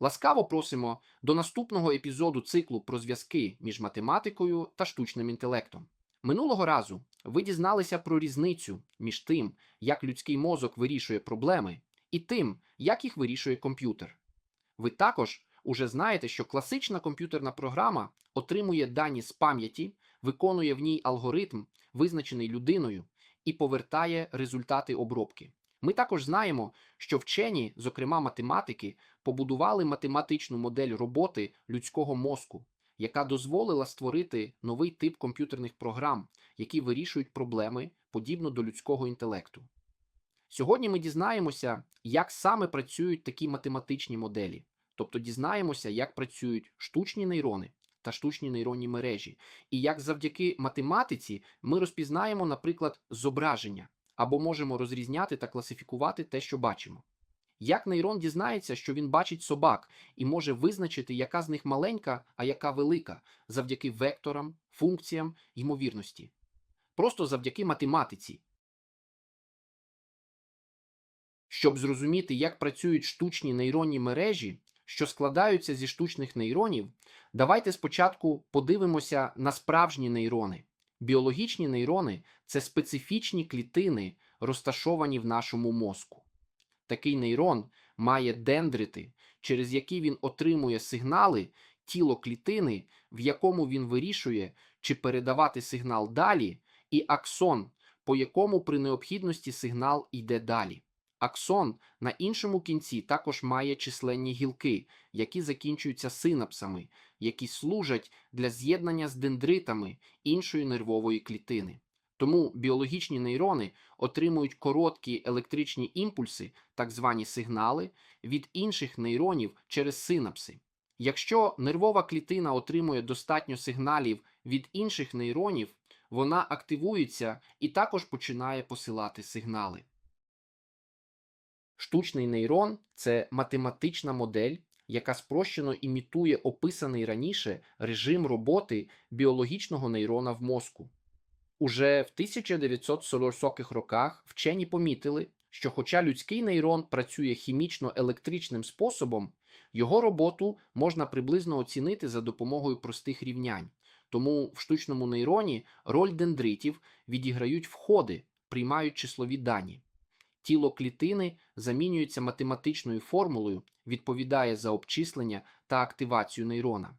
Ласкаво просимо до наступного епізоду циклу про зв'язки між математикою та штучним інтелектом. Минулого разу ви дізналися про різницю між тим, як людський мозок вирішує проблеми, і тим, як їх вирішує комп'ютер. Ви також уже знаєте, що класична комп'ютерна програма отримує дані з пам'яті, виконує в ній алгоритм, визначений людиною, і повертає результати обробки. Ми також знаємо, що вчені, зокрема математики, побудували математичну модель роботи людського мозку, яка дозволила створити новий тип комп'ютерних програм, які вирішують проблеми подібно до людського інтелекту. Сьогодні ми дізнаємося, як саме працюють такі математичні моделі, тобто дізнаємося, як працюють штучні нейрони та штучні нейронні мережі, і як завдяки математиці ми розпізнаємо, наприклад, зображення або можемо розрізняти та класифікувати те, що бачимо. Як нейрон дізнається, що він бачить собак і може визначити, яка з них маленька, а яка велика, завдяки векторам, функціям, ймовірності. Просто завдяки математиці. Щоб зрозуміти, як працюють штучні нейронні мережі, що складаються зі штучних нейронів, давайте спочатку подивимося на справжні нейрони. Біологічні нейрони це специфічні клітини, розташовані в нашому мозку. Такий нейрон має дендрити, через які він отримує сигнали тіло клітини, в якому він вирішує, чи передавати сигнал далі, і аксон, по якому при необхідності сигнал йде далі. Аксон на іншому кінці також має численні гілки, які закінчуються синапсами, які служать для з'єднання з дендритами іншої нервової клітини. Тому біологічні нейрони отримують короткі електричні імпульси, так звані сигнали, від інших нейронів через синапси. Якщо нервова клітина отримує достатньо сигналів від інших нейронів, вона активується і також починає посилати сигнали. Штучний нейрон це математична модель, яка спрощено імітує описаний раніше режим роботи біологічного нейрона в мозку. Уже в 1940-х роках вчені помітили, що хоча людський нейрон працює хімічно-електричним способом, його роботу можна приблизно оцінити за допомогою простих рівнянь. Тому в штучному нейроні роль дендритів відіграють входи, приймають числові дані. Тіло клітини замінюється математичною формулою, відповідає за обчислення та активацію нейрона.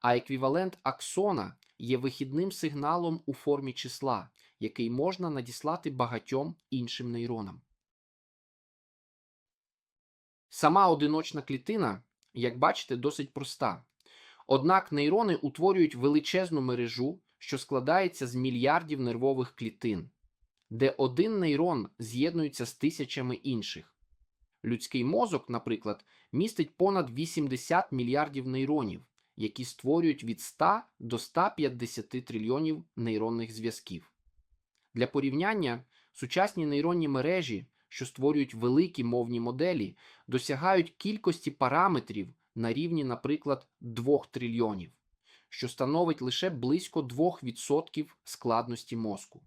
А еквівалент аксона є вихідним сигналом у формі числа, який можна надіслати багатьом іншим нейронам. Сама одиночна клітина, як бачите, досить проста. Однак нейрони утворюють величезну мережу, що складається з мільярдів нервових клітин, де один нейрон з'єднується з тисячами інших. Людський мозок, наприклад, містить понад 80 мільярдів нейронів, які створюють від 100 до 150 трильйонів нейронних зв'язків. Для порівняння сучасні нейронні мережі, що створюють великі мовні моделі, досягають кількості параметрів на рівні, наприклад, 2 трильйонів, що становить лише близько 2% складності мозку.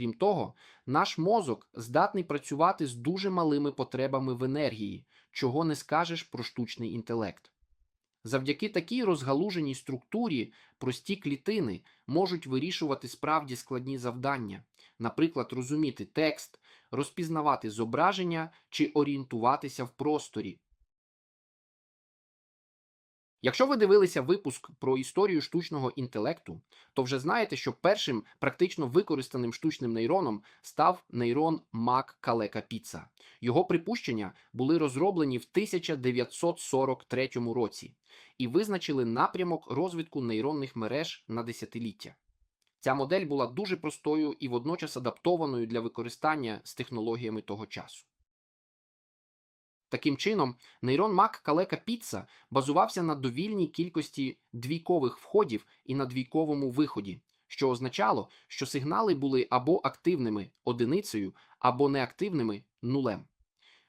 Крім того, наш мозок здатний працювати з дуже малими потребами в енергії, чого не скажеш про штучний інтелект. Завдяки такій розгалуженій структурі прості клітини можуть вирішувати справді складні завдання, наприклад, розуміти текст, розпізнавати зображення чи орієнтуватися в просторі. Якщо ви дивилися випуск про історію штучного інтелекту, то вже знаєте, що першим практично використаним штучним нейроном став нейрон Мак Калека Піца. Його припущення були розроблені в 1943 році і визначили напрямок розвитку нейронних мереж на десятиліття. Ця модель була дуже простою і водночас адаптованою для використання з технологіями того часу. Таким чином, нейрон Мак Калека Піца базувався на довільній кількості двійкових входів і на двійковому виході, що означало, що сигнали були або активними одиницею, або неактивними нулем.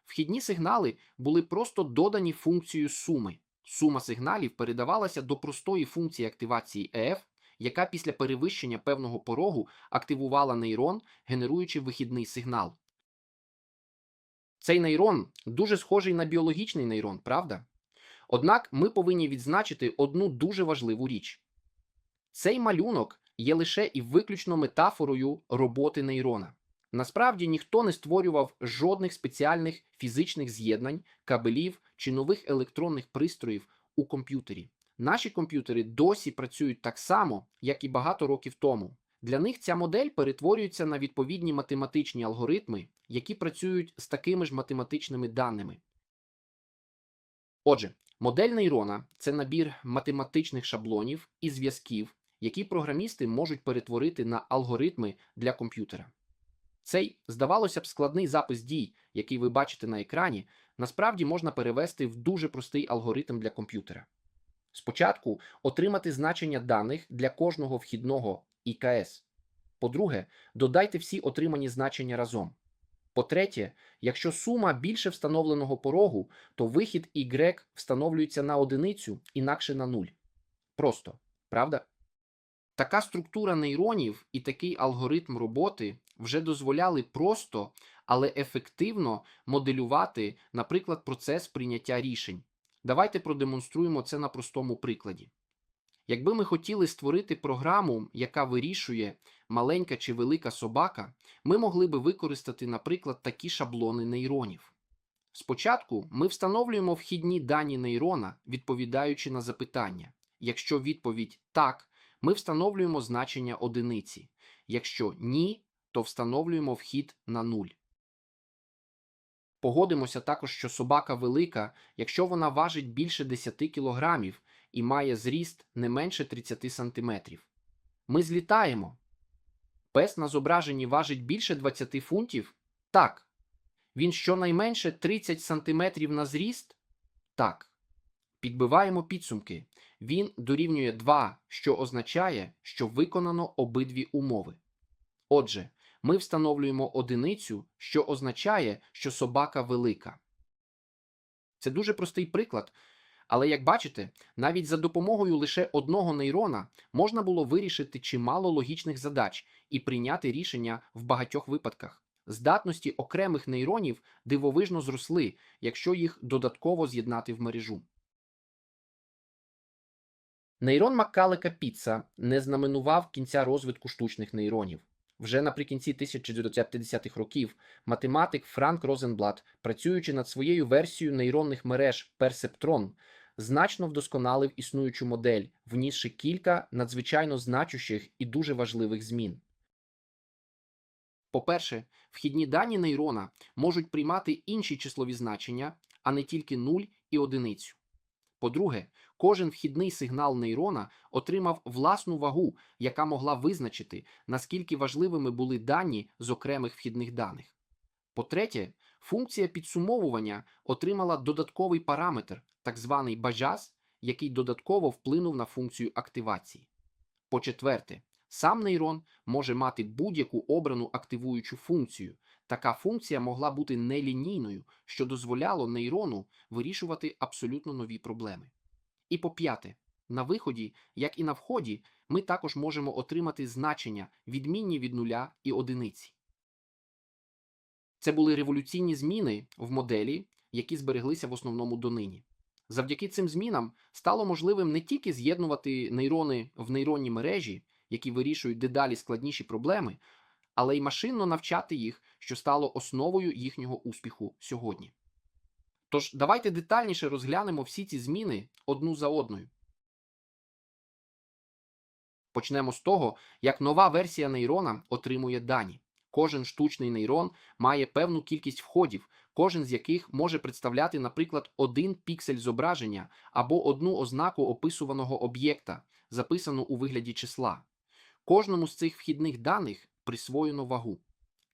Вхідні сигнали були просто додані функцією суми. Сума сигналів передавалася до простої функції активації EF, яка після перевищення певного порогу активувала нейрон, генеруючи вихідний сигнал. Цей нейрон дуже схожий на біологічний нейрон, правда? Однак ми повинні відзначити одну дуже важливу річ: цей малюнок є лише і виключно метафорою роботи нейрона. Насправді ніхто не створював жодних спеціальних фізичних з'єднань, кабелів чи нових електронних пристроїв у комп'ютері. Наші комп'ютери досі працюють так само, як і багато років тому. Для них ця модель перетворюється на відповідні математичні алгоритми, які працюють з такими ж математичними даними. Отже, модель нейрона це набір математичних шаблонів і зв'язків, які програмісти можуть перетворити на алгоритми для комп'ютера. Цей, здавалося б, складний запис дій, який ви бачите на екрані, насправді можна перевести в дуже простий алгоритм для комп'ютера. Спочатку отримати значення даних для кожного вхідного ІКС. По-друге, додайте всі отримані значення разом. По-третє, якщо сума більше встановленого порогу, то вихід Y встановлюється на одиницю, інакше на нуль. Просто, правда? Така структура нейронів і такий алгоритм роботи вже дозволяли просто, але ефективно моделювати, наприклад, процес прийняття рішень. Давайте продемонструємо це на простому прикладі. Якби ми хотіли створити програму, яка вирішує, маленька чи велика собака, ми могли би використати, наприклад, такі шаблони нейронів. Спочатку ми встановлюємо вхідні дані нейрона, відповідаючи на запитання. Якщо відповідь так, ми встановлюємо значення одиниці. Якщо ні, то встановлюємо вхід на нуль. Погодимося також, що собака велика, якщо вона важить більше 10 кг і має зріст не менше 30 см. Ми злітаємо. Пес на зображенні важить більше 20 фунтів? Так. Він щонайменше 30 см на зріст? Так. Підбиваємо підсумки. Він дорівнює 2, що означає, що виконано обидві умови. Отже, ми встановлюємо одиницю, що означає, що собака велика. Це дуже простий приклад, але як бачите, навіть за допомогою лише одного нейрона можна було вирішити чимало логічних задач і прийняти рішення в багатьох випадках. Здатності окремих нейронів дивовижно зросли, якщо їх додатково з'єднати в мережу. Нейрон Маккалека Піца не знаменував кінця розвитку штучних нейронів. Вже наприкінці 1950-х років математик Франк Розенблат, працюючи над своєю версією нейронних мереж Perceptron, значно вдосконалив існуючу модель, внісши кілька надзвичайно значущих і дуже важливих змін. По-перше, вхідні дані нейрона можуть приймати інші числові значення, а не тільки 0 і одиницю. По-друге, кожен вхідний сигнал нейрона отримав власну вагу, яка могла визначити, наскільки важливими були дані з окремих вхідних даних. По-третє, функція підсумовування отримала додатковий параметр, так званий бажаз, який додатково вплинув на функцію активації. По-четверте, сам нейрон може мати будь-яку обрану активуючу функцію. Така функція могла бути нелінійною, що дозволяло нейрону вирішувати абсолютно нові проблеми. І по п'яте, на виході, як і на вході, ми також можемо отримати значення, відмінні від нуля і одиниці. Це були революційні зміни в моделі, які збереглися в основному донині. Завдяки цим змінам стало можливим не тільки з'єднувати нейрони в нейронні мережі, які вирішують дедалі складніші проблеми, але й машинно навчати їх, що стало основою їхнього успіху сьогодні. Тож давайте детальніше розглянемо всі ці зміни одну за одною. Почнемо з того, як нова версія нейрона отримує дані. Кожен штучний нейрон має певну кількість входів, кожен з яких може представляти, наприклад, один піксель зображення або одну ознаку описуваного об'єкта, записану у вигляді числа. Кожному з цих вхідних даних присвоєно вагу.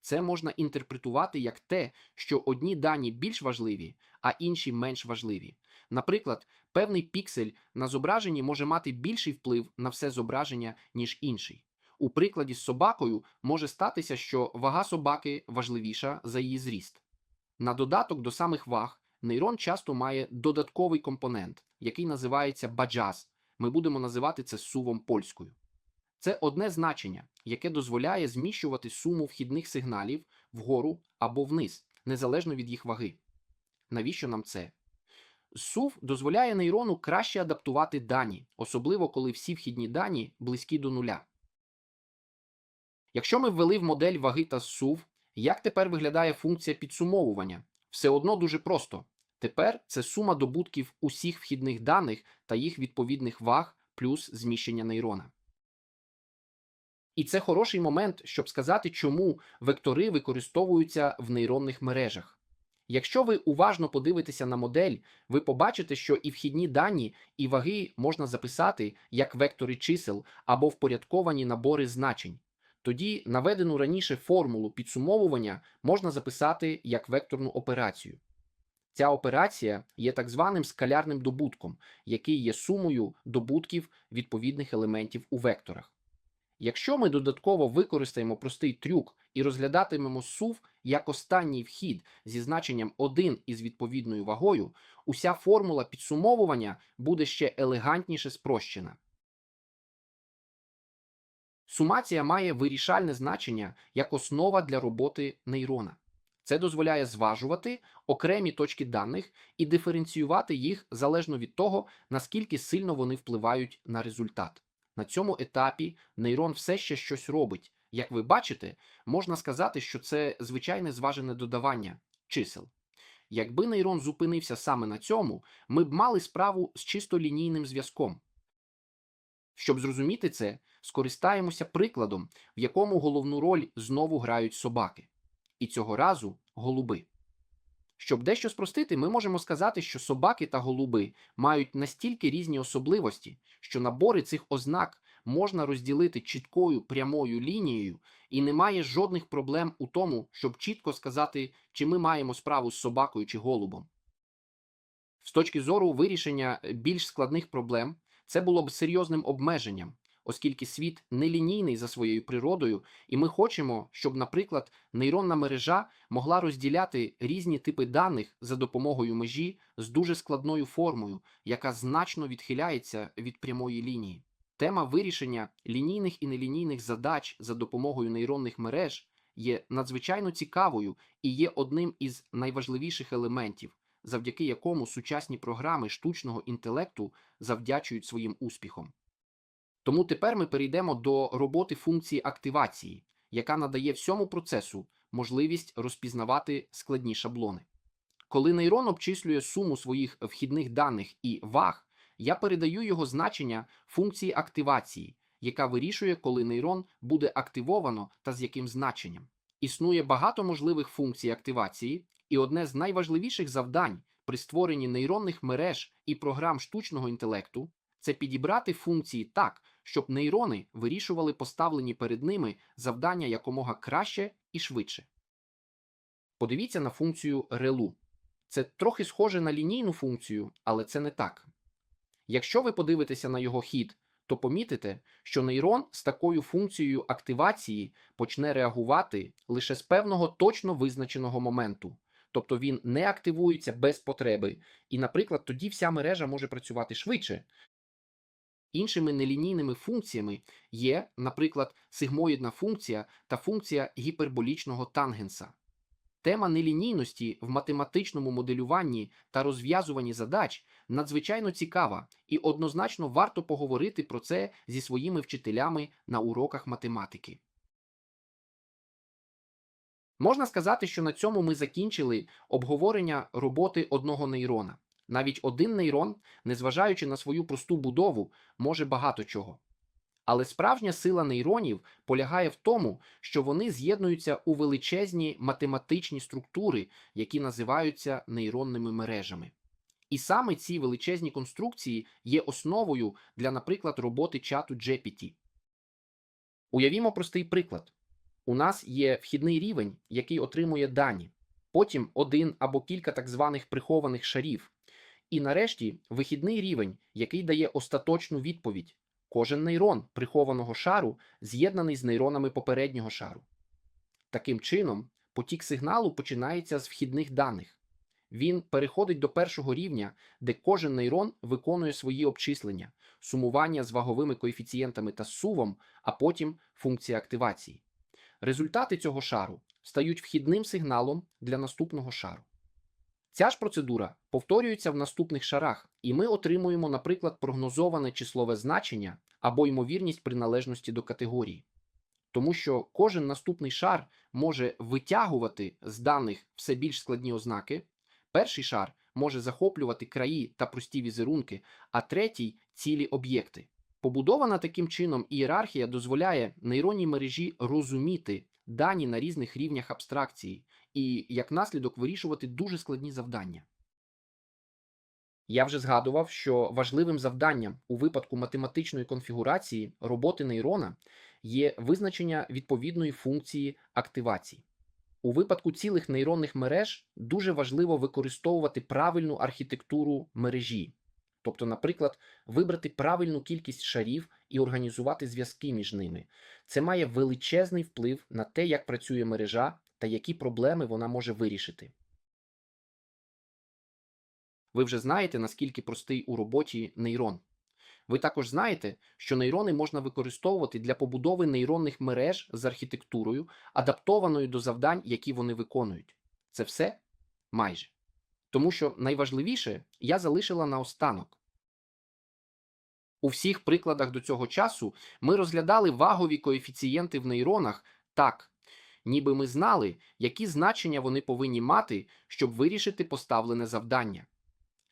Це можна інтерпретувати як те, що одні дані більш важливі, а інші менш важливі. Наприклад, певний піксель на зображенні може мати більший вплив на все зображення, ніж інший. У прикладі з собакою може статися, що вага собаки важливіша за її зріст. На додаток до самих ваг нейрон часто має додатковий компонент, який називається баджаз. Ми будемо називати це сувом польською. Це одне значення, яке дозволяє зміщувати суму вхідних сигналів вгору або вниз, незалежно від їх ваги. Навіщо нам це? SUV дозволяє нейрону краще адаптувати дані, особливо коли всі вхідні дані близькі до нуля. Якщо ми ввели в модель ваги та SUV, як тепер виглядає функція підсумовування? Все одно дуже просто. Тепер це сума добутків усіх вхідних даних та їх відповідних ваг плюс зміщення нейрона. І це хороший момент, щоб сказати, чому вектори використовуються в нейронних мережах. Якщо ви уважно подивитеся на модель, ви побачите, що і вхідні дані, і ваги можна записати як вектори чисел або впорядковані набори значень. Тоді наведену раніше формулу підсумовування можна записати як векторну операцію. Ця операція є так званим скалярним добутком, який є сумою добутків відповідних елементів у векторах. Якщо ми додатково використаємо простий трюк і розглядатимемо SUV як останній вхід зі значенням 1 із відповідною вагою, уся формула підсумовування буде ще елегантніше спрощена. Сумація має вирішальне значення як основа для роботи нейрона. Це дозволяє зважувати окремі точки даних і диференціювати їх залежно від того, наскільки сильно вони впливають на результат. На цьому етапі нейрон все ще щось робить. Як ви бачите, можна сказати, що це звичайне зважене додавання чисел. Якби нейрон зупинився саме на цьому, ми б мали справу з чисто лінійним зв'язком. Щоб зрозуміти це, скористаємося прикладом, в якому головну роль знову грають собаки. І цього разу голуби. Щоб дещо спростити, ми можемо сказати, що собаки та голуби мають настільки різні особливості, що набори цих ознак можна розділити чіткою прямою лінією, і немає жодних проблем у тому, щоб чітко сказати, чи ми маємо справу з собакою чи голубом. З точки зору вирішення більш складних проблем, це було б серйозним обмеженням, оскільки світ нелінійний за своєю природою, і ми хочемо, щоб, наприклад, нейронна мережа могла розділяти різні типи даних за допомогою межі з дуже складною формою, яка значно відхиляється від прямої лінії. Тема вирішення лінійних і нелінійних задач за допомогою нейронних мереж є надзвичайно цікавою і є одним із найважливіших елементів, завдяки якому сучасні програми штучного інтелекту завдячують своїм успіхом. Тому тепер ми перейдемо до роботи функції активації, яка надає всьому процесу можливість розпізнавати складні шаблони. Коли нейрон обчислює суму своїх вхідних даних і ваг, я передаю його значення функції активації, яка вирішує, коли нейрон буде активовано та з яким значенням. Існує багато можливих функцій активації, і одне з найважливіших завдань при створенні нейронних мереж і програм штучного інтелекту це підібрати функції так, щоб нейрони вирішували поставлені перед ними завдання якомога краще і швидше. Подивіться на функцію релу. Це трохи схоже на лінійну функцію, але це не так. Якщо ви подивитеся на його хід, то помітите, що нейрон з такою функцією активації почне реагувати лише з певного точно визначеного моменту. Тобто він не активується без потреби, і, наприклад, тоді вся мережа може працювати швидше. Іншими нелінійними функціями є, наприклад, сигмоїдна функція та функція гіперболічного тангенса. Тема нелінійності в математичному моделюванні та розв'язуванні задач надзвичайно цікава, і однозначно варто поговорити про це зі своїми вчителями на уроках математики. Можна сказати, що на цьому ми закінчили обговорення роботи одного нейрона. Навіть один нейрон, незважаючи на свою просту будову, може багато чого. Але справжня сила нейронів полягає в тому, що вони з'єднуються у величезні математичні структури, які називаються нейронними мережами. І саме ці величезні конструкції є основою для, наприклад, роботи чату GPT. Уявімо простий приклад: у нас є вхідний рівень, який отримує дані, потім один або кілька так званих прихованих шарів. І нарешті вихідний рівень, який дає остаточну відповідь. Кожен нейрон прихованого шару з'єднаний з нейронами попереднього шару. Таким чином, потік сигналу починається з вхідних даних. Він переходить до першого рівня, де кожен нейрон виконує свої обчислення, сумування з ваговими коефіцієнтами та сувом, а потім функція активації. Результати цього шару стають вхідним сигналом для наступного шару. Ця ж процедура повторюється в наступних шарах, і ми отримуємо, наприклад, прогнозоване числове значення або ймовірність приналежності до категорії. Тому що кожен наступний шар може витягувати з даних все більш складні ознаки, перший шар може захоплювати краї та прості візерунки, а третій цілі об'єкти. Побудована таким чином ієрархія дозволяє нейронній мережі розуміти дані на різних рівнях абстракції і, як наслідок, вирішувати дуже складні завдання. Я вже згадував, що важливим завданням у випадку математичної конфігурації роботи нейрона є визначення відповідної функції активації. У випадку цілих нейронних мереж дуже важливо використовувати правильну архітектуру мережі, тобто, наприклад, вибрати правильну кількість шарів і організувати зв'язки між ними. Це має величезний вплив на те, як працює мережа та які проблеми вона може вирішити. Ви вже знаєте, наскільки простий у роботі нейрон. Ви також знаєте, що нейрони можна використовувати для побудови нейронних мереж з архітектурою, адаптованою до завдань, які вони виконують. Це все майже. Тому що найважливіше я залишила наостанок. У всіх прикладах до цього часу ми розглядали вагові коефіцієнти в нейронах так, ніби ми знали, які значення вони повинні мати, щоб вирішити поставлене завдання.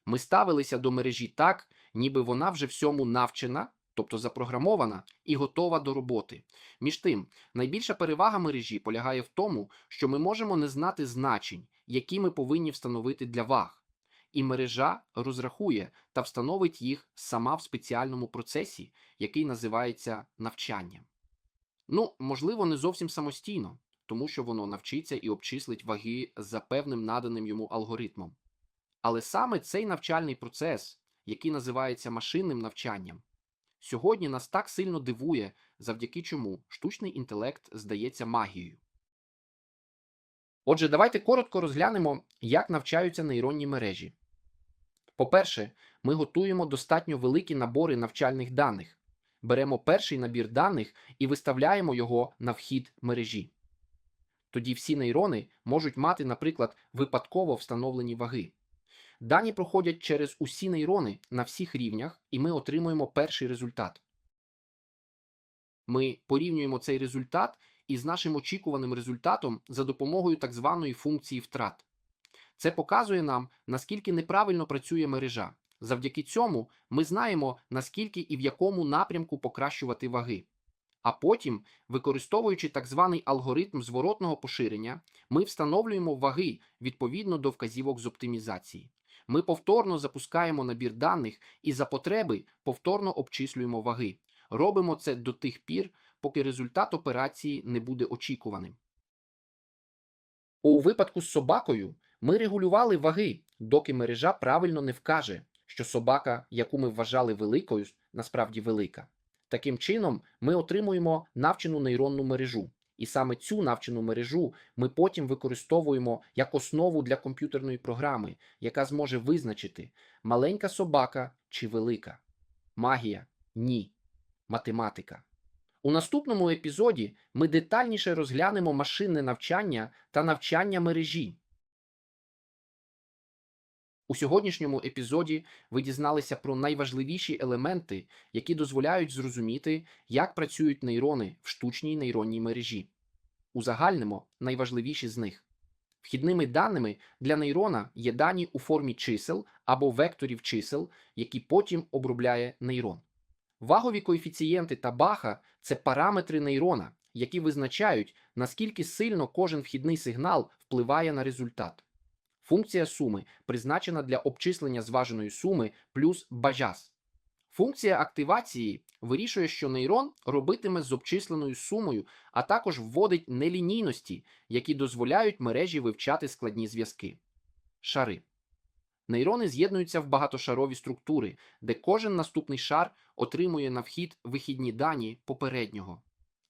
Ми ставилися до мережі так, ніби вона вже всьому навчена, тобто запрограмована, і готова до роботи. Між тим, найбільша перевага мережі полягає в тому, що ми можемо не знати значень, які ми повинні встановити для ваг. І мережа розрахує та встановить їх сама в спеціальному процесі, який називається навчанням. Ну, можливо, не зовсім самостійно, тому що воно навчиться і обчислить ваги за певним наданим йому алгоритмом. Але саме цей навчальний процес, який називається машинним навчанням, сьогодні нас так сильно дивує, завдяки чому штучний інтелект здається магією. Отже, давайте коротко розглянемо, як навчаються нейронні мережі. По-перше, ми готуємо достатньо великі набори навчальних даних, беремо перший набір даних і виставляємо його на вхід мережі. Тоді всі нейрони можуть мати, наприклад, випадково встановлені ваги. Дані проходять через усі нейрони на всіх рівнях, і ми отримуємо перший результат. Ми порівнюємо цей результат із нашим очікуваним результатом за допомогою так званої функції втрат. Це показує нам, наскільки неправильно працює мережа. Завдяки цьому ми знаємо, наскільки і в якому напрямку покращувати ваги. А потім, використовуючи так званий алгоритм зворотного поширення, ми встановлюємо ваги відповідно до вказівок з оптимізації. Ми повторно запускаємо набір даних і за потреби повторно обчислюємо ваги. Робимо це до тих пір, поки результат операції не буде очікуваним. У випадку з собакою ми регулювали ваги, доки мережа правильно не вкаже, що собака, яку ми вважали великою, насправді велика. Таким чином, ми отримуємо навчену нейронну мережу. І саме цю навчену мережу ми потім використовуємо як основу для комп'ютерної програми, яка зможе визначити, маленька собака чи велика. Магія ні. Математика. У наступному епізоді ми детальніше розглянемо машинне навчання та навчання мережі. У сьогоднішньому епізоді ви дізналися про найважливіші елементи, які дозволяють зрозуміти, як працюють нейрони в штучній нейронній мережі. Узагальнимо найважливіші з них. Вхідними даними для нейрона є дані у формі чисел або векторів чисел, які потім обробляє нейрон. Вагові коефіцієнти та баха це параметри нейрона, які визначають, наскільки сильно кожен вхідний сигнал впливає на результат. Функція суми призначена для обчислення зваженої суми плюс бажас. Функція активації вирішує, що нейрон робитиме з обчисленою сумою, а також вводить нелінійності, які дозволяють мережі вивчати складні зв'язки. Шари. Нейрони з'єднуються в багатошарові структури, де кожен наступний шар отримує на вхід вихідні дані попереднього.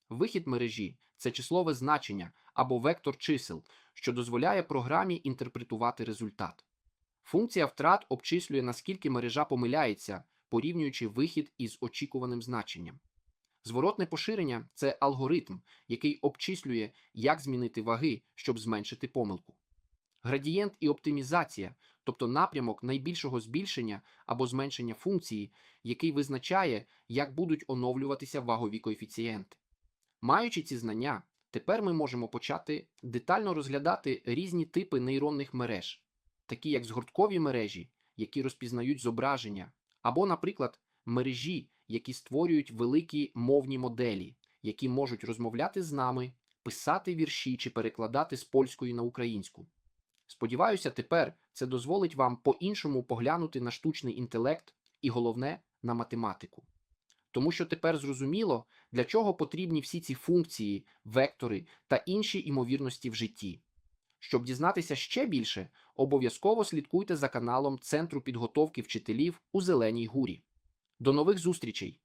Вихід мережі це числове значення або вектор чисел, що дозволяє програмі інтерпретувати результат. Функція втрат обчислює, наскільки мережа помиляється, порівнюючи вихід із очікуваним значенням. Зворотне поширення це алгоритм, який обчислює, як змінити ваги, щоб зменшити помилку. градієнт і оптимізація, тобто напрямок найбільшого збільшення або зменшення функції, який визначає, як будуть оновлюватися вагові коефіцієнти. Маючи ці знання, тепер ми можемо почати детально розглядати різні типи нейронних мереж, такі як згорткові мережі, які розпізнають зображення, або, наприклад, мережі, які створюють великі мовні моделі, які можуть розмовляти з нами, писати вірші чи перекладати з польської на українську. Сподіваюся, тепер це дозволить вам по-іншому поглянути на штучний інтелект і головне на математику. Тому що тепер зрозуміло, для чого потрібні всі ці функції, вектори та інші імовірності в житті. Щоб дізнатися ще більше, обов'язково слідкуйте за каналом Центру підготовки вчителів у Зеленій Гурі. До нових зустрічей!